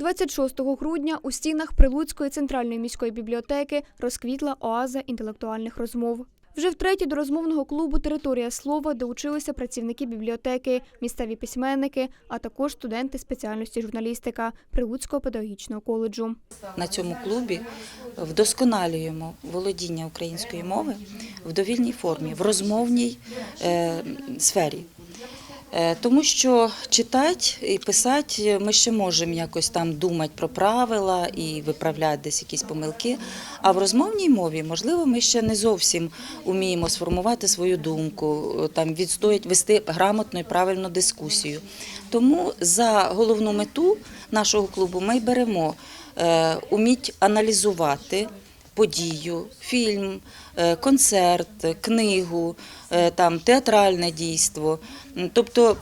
26 грудня у стінах Прилуцької центральної міської бібліотеки розквітла оаза інтелектуальних розмов. Вже втретє до розмовного клубу Територія слова долучилися працівники бібліотеки, місцеві письменники, а також студенти спеціальності журналістика Прилуцького педагогічного коледжу. На цьому клубі вдосконалюємо володіння української мови в довільній формі, в розмовній е, сфері. Е, Тому що читати і писати ми ще можемо якось там думати про правила і виправляти десь якісь помилки. А в розмовній мові, можливо, ми ще не зовсім уміємо сформувати свою думку, е, там відстояти, вести грамотну і правильну дискусію. Тому за головну мету нашого клубу ми беремо е, уміть аналізувати подію, фільм, е, концерт, книгу, е, там театральне дійство. Тобто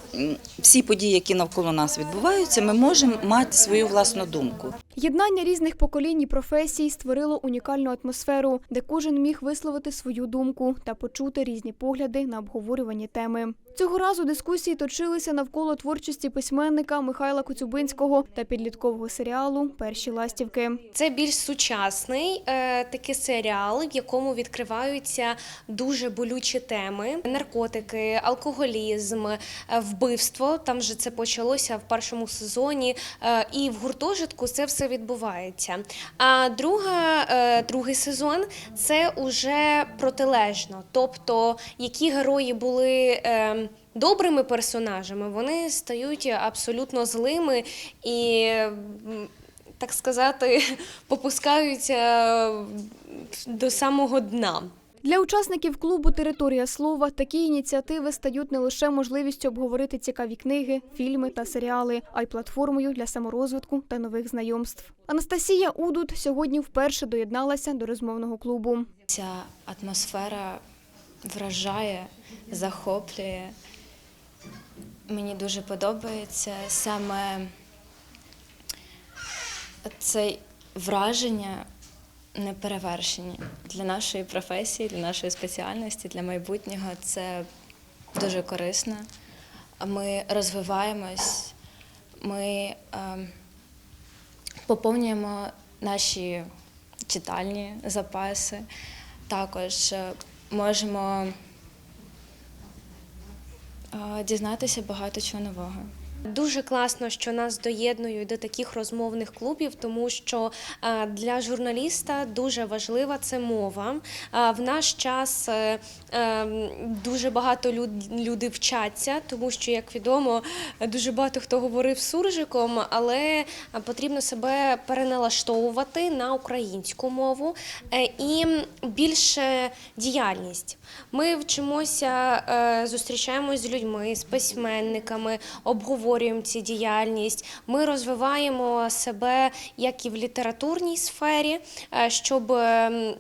всі події, які навколо нас відбуваються, ми можемо мати свою власну думку. Єднання різних поколінь і професій створило унікальну атмосферу, де кожен міг висловити свою думку та почути різні погляди на обговорювані теми. Цього разу дискусії точилися навколо творчості письменника Михайла Коцюбинського та підліткового серіалу Перші ластівки. Це більш сучасний е, такий серіал, в якому відкриваються дуже болючі теми: наркотики, алкоголізм, е, вбивство. Там же це почалося в першому сезоні, е, і в гуртожитку це все відбувається. А друга, е, другий сезон це уже протилежно, тобто які герої були. Е, Добрими персонажами вони стають абсолютно злими і так сказати, попускаються до самого дна. Для учасників клубу Територія слова такі ініціативи стають не лише можливістю обговорити цікаві книги, фільми та серіали, а й платформою для саморозвитку та нових знайомств. Анастасія Удут сьогодні вперше доєдналася до розмовного клубу. Ця атмосфера вражає, захоплює. Мені дуже подобається саме це враження неперевершені для нашої професії, для нашої спеціальності, для майбутнього. Це дуже корисно. Ми розвиваємось, ми е, поповнюємо наші читальні запаси. Також е, можемо дізнатися багато чого нового. Дуже класно, що нас доєднують до таких розмовних клубів, тому що е, для журналіста дуже важлива це мова. Е, В наш час е, дуже багато люд- люди вчаться, тому що, як відомо, дуже багато хто говорив суржиком, але потрібно себе переналаштовувати на українську мову і більше діяльність. Ми вчимося, зустрічаємось з людьми, з письменниками, обговорюємо ці діяльність. Ми розвиваємо себе як і в літературній сфері, е, щоб. ем,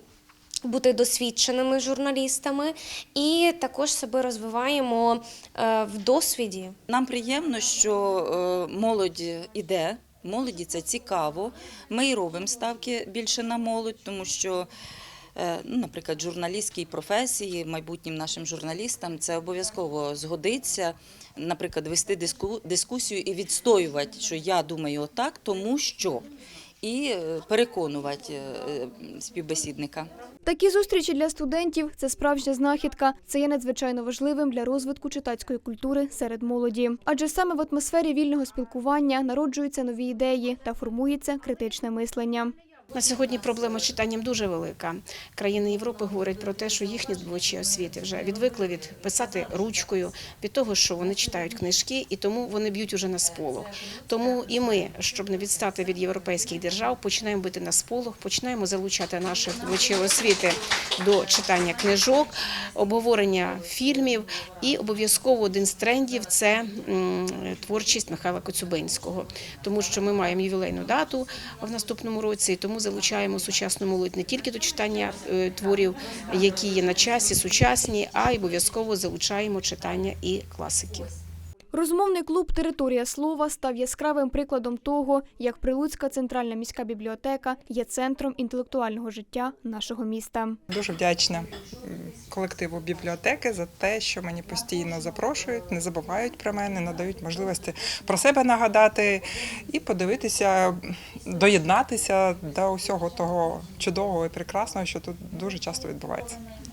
бути досвідченими журналістами, і також себе розвиваємо е, в досвіді. Нам приємно, що е, молодь іде. Молоді це цікаво. Ми і робимо ставки більше на молодь, тому що, ну, наприклад, журналістській професії, майбутнім нашим журналістам це обов'язково згодиться. Наприклад, вести диску- дискусію і відстоювати, що я думаю отак, тому що. І е, переконувати е, співбесідника. Такі зустрічі для студентів це справжня знахідка. Це є надзвичайно важливим для розвитку читацької культури серед молоді. Адже саме в атмосфері вільного спілкування народжуються нові ідеї та формується критичне мислення. На сьогодні проблема з читанням дуже велика. Країни Європи говорять про те, що їхні здобувачі освіти вже відвикли від писати ручкою, від того, що вони читають книжки, і тому вони б'ють уже на сполох. Тому і ми, щоб не відстати від європейських держав, починаємо бити на сполох, починаємо залучати наших здобувачів освіти до читання книжок, обговорення фільмів. І обов'язково один з трендів це творчість Михайла Коцюбинського, тому що ми маємо ювілейну дату в наступному році, і залучаємо сучасну молодь не тільки до читання е, творів, які є на часі, сучасні, а й обов'язково залучаємо читання і класиків. Розмовний клуб Територія слова став яскравим прикладом того, як Прилуцька центральна міська бібліотека є центром інтелектуального життя нашого міста. Дуже вдячна колективу бібліотеки за те, що мені постійно запрошують, не забувають про мене, надають можливості про себе нагадати і подивитися, доєднатися до усього того чудового і прекрасного, що тут дуже часто відбувається.